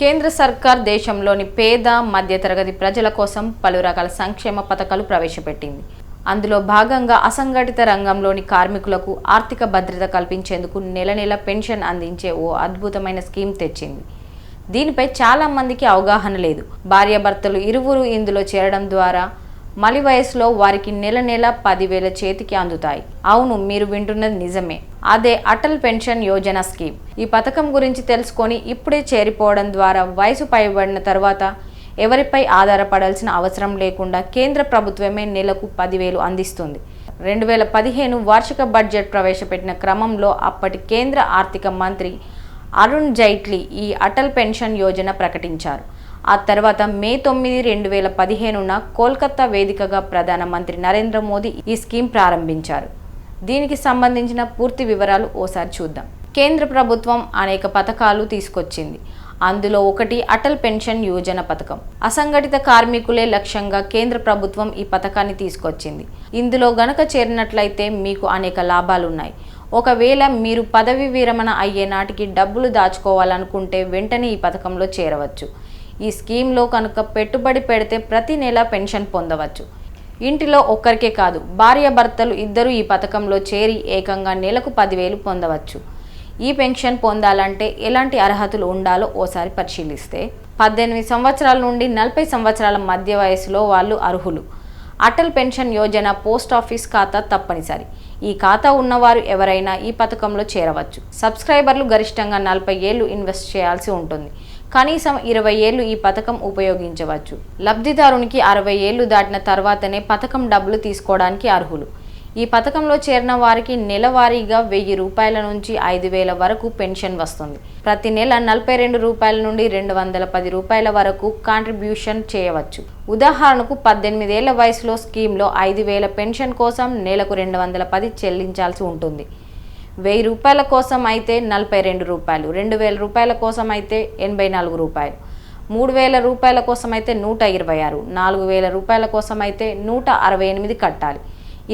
కేంద్ర సర్కార్ దేశంలోని పేద మధ్యతరగతి ప్రజల కోసం పలు రకాల సంక్షేమ పథకాలు ప్రవేశపెట్టింది. అందులో భాగంగా అసంఘటిత రంగంలోని కార్మికులకు ఆర్థిక భద్రత కల్పించేందుకు నెల నెల పెన్షన్ అందించే ఓ అద్భుతమైన స్కీమ్ తెచ్చింది. దీనిపై చాలా మందికి అవగాహన లేదు. భార్యాభర్తలు ఇరువురు ఇందులో చేరడం ద్వారా మలి వయసులో వారికి నెల నెల పదివేల చేతికి అందుతాయి. అవును మీరు వింటున్నది నిజమే. అదే అటల్ పెన్షన్ యోజన స్కీమ్. ఈ పథకం గురించి తెలుసుకొని ఇప్పుడే చేరిపోవడం ద్వారా వయసు పైబడిన తర్వాత ఎవరిపై ఆధారపడాల్సిన అవసరం లేకుండా కేంద్ర ప్రభుత్వమే నెలకు పదివేలు అందిస్తుంది. రెండు వేల పదిహేను వార్షిక బడ్జెట్ ప్రవేశపెట్టిన క్రమంలో అప్పటి కేంద్ర ఆర్థిక మంత్రి అరుణ్ జైట్లీ ఈ అటల్ పెన్షన్ యోజన ప్రకటించారు. ఆ తర్వాత మే తొమ్మిది రెండు వేల పదిహేనున కోల్కతా వేదికగా ప్రధానమంత్రి నరేంద్ర మోదీ ఈ స్కీమ్ ప్రారంభించారు. దీనికి సంబంధించిన పూర్తి వివరాలు ఓసారి చూద్దాం. కేంద్ర ప్రభుత్వం అనేక పథకాలు తీసుకొచ్చింది. అందులో ఒకటి అటల్ పెన్షన్ యోజన పథకం. అసంఘటిత కార్మికులే లక్ష్యంగా కేంద్ర ప్రభుత్వం ఈ పథకాన్ని తీసుకొచ్చింది. ఇందులో గనక చేరినట్లయితే మీకు అనేక లాభాలున్నాయి. ఒకవేళ మీరు పదవి విరమణ అయ్యే నాటికి డబ్బులు దాచుకోవాలనుకుంటే వెంటనే ఈ పథకంలో చేరవచ్చు. ఈ స్కీమ్లో కనుక పెట్టుబడి పెడితే ప్రతి నెల పెన్షన్ పొందవచ్చు. ఇంటిలో ఒక్కరికే కాదు భార్యాభర్తలు ఇద్దరు ఈ పథకంలో చేరి ఏకంగా నెలకు పదివేలు పొందవచ్చు. ఈ పెన్షన్ పొందాలంటే ఎలాంటి అర్హతలు ఉండాలో ఓసారి పరిశీలిస్తే పద్దెనిమిది సంవత్సరాల నుండి నలభై సంవత్సరాల మధ్య వయసులో వాళ్ళు అర్హులు. Atal pension Yojana post office ఖాతా తప్పనిసరి. ఈ ఖాతా ఉన్నవారు ఎవరైనా ఈ పథకంలో చేరవచ్చు. సబ్స్క్రైబర్లు గరిష్టంగా నలభై ఏళ్ళు ఇన్వెస్ట్ చేయాల్సి ఉంటుంది. కనీసం ఇరవై ఏళ్ళు ఈ పథకం ఉపయోగించవచ్చు. లబ్ధిదారునికి అరవై ఏళ్ళు దాటిన తర్వాతనే పథకం డబ్బులు తీసుకోవడానికి అర్హులు. ఈ పథకంలో చేరిన వారికి నెలవారీగా వెయ్యి రూపాయల నుంచి ఐదు వేల వరకు పెన్షన్ వస్తుంది. ప్రతి నెల నలభై రెండు రూపాయల నుండి రెండు వందల పది రూపాయల వరకు కాంట్రిబ్యూషన్ చేయవచ్చు. ఉదాహరణకు పద్దెనిమిదేళ్ళ వయసులో స్కీమ్లో ఐదు వేల పెన్షన్ కోసం నెలకు రెండు వందల పది చెల్లించాల్సి ఉంటుంది. వెయ్యి రూపాయల కోసం అయితే నలభై రెండు రూపాయలు రెండు వేల రూపాయల కోసం అయితే ఎనభై నాలుగు రూపాయలు మూడు వేల రూపాయల కోసం అయితే నూట ఇరవై ఆరు నాలుగు వేల రూపాయల కోసం అయితే నూట అరవై ఎనిమిది కట్టాలి.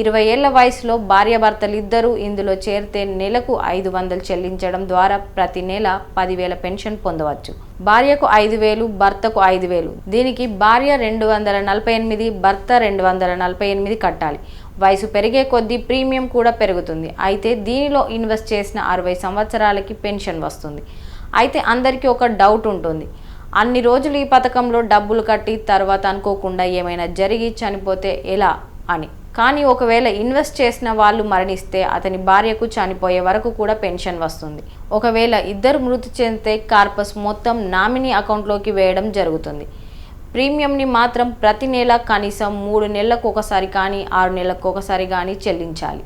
ఇరవై ఏళ్ళ వయసులో భార్యాభర్తలు ఇద్దరూ ఇందులో చేరితే నెలకు ఐదు వందలు చెల్లించడం ద్వారా ప్రతి నెల పదివేల పెన్షన్ పొందవచ్చు. భార్యకు ఐదు వేలు భర్తకు ఐదు వేలు. దీనికి భార్య రెండు వందల నలభై ఎనిమిది భర్త రెండు వందల నలభై ఎనిమిది కట్టాలి. వయసు పెరిగే కొద్దీ ప్రీమియం కూడా పెరుగుతుంది. అయితే దీనిలో ఇన్వెస్ట్ చేసిన అరవై సంవత్సరాలకి పెన్షన్ వస్తుంది. అయితే అందరికీ ఒక డౌట్ ఉంటుంది. అన్ని రోజులు ఈ పథకంలో డబ్బులు కట్టి తర్వాత అనుకోకుండా ఏమైనా జరిగి చనిపోతే ఎలా అని. కానీ ఒకవేళ ఇన్వెస్ట్ చేసిన వాళ్ళు మరణిస్తే అతని భార్యకు చనిపోయే వరకు కూడా పెన్షన్ వస్తుంది. ఒకవేళ ఇద్దరు మృతి చెందితే కార్పస్ మొత్తం నామినీ అకౌంట్లోకి వేయడం జరుగుతుంది. ప్రీమియంని మాత్రం ప్రతి నెల కనీసం మూడు నెలలకు ఒకసారి కానీ ఆరు నెలలకు ఒకసారి కానీ చెల్లించాలి.